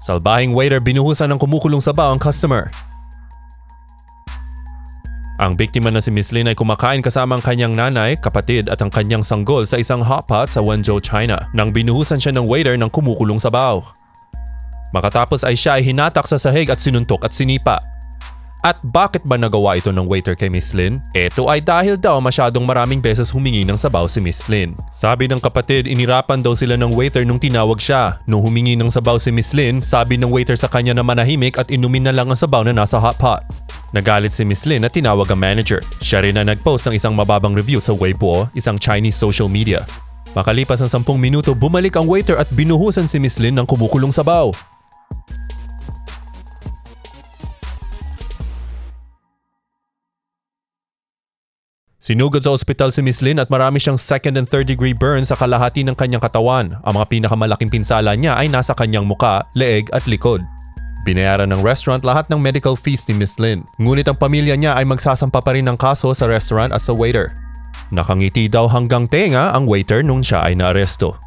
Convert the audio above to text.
Salbahing waiter binuhusan ng kumukulong sabaw ang customer. Ang biktima na si Miss Lin ay kumakain kasama ang kanyang nanay, kapatid at ang kanyang sanggol sa isang hotpot sa Wenzhou, China nang binuhusan siya ng waiter ng kumukulong sabaw. Makatapos ay siya ay hinatak sa sahig at sinuntok at sinipa. At bakit ba nagawa ito ng waiter kay Miss Lin? Ito ay dahil daw masyadong maraming beses humingi ng sabaw si Miss Lin. Sabi ng kapatid, inirapan daw sila ng waiter nung tinawag siya. Nung humingi ng sabaw si Miss Lin, sabi ng waiter sa kanya na manahimik at inumin na lang ang sabaw na nasa hot pot. Nagalit si Miss Lin at tinawag ang manager. Siya rin na nag-post ng isang mababang review sa Weibo, isang Chinese social media. Makalipas ng 10 minuto, bumalik ang waiter at binuhusan si Miss Lin ng kumukulong sabaw. Sinugod sa ospital si Miss Lin at marami siyang second and third degree burns sa kalahati ng kanyang katawan. Ang mga pinakamalaking pinsala niya ay nasa kanyang muka, leeg at likod. Binayaran ng restaurant lahat ng medical fees ni Miss Lin. Ngunit ang pamilya niya ay magsasampa pa rin ng kaso sa restaurant at sa waiter. Nakangiti daw hanggang tenga ang waiter nung siya ay naaresto.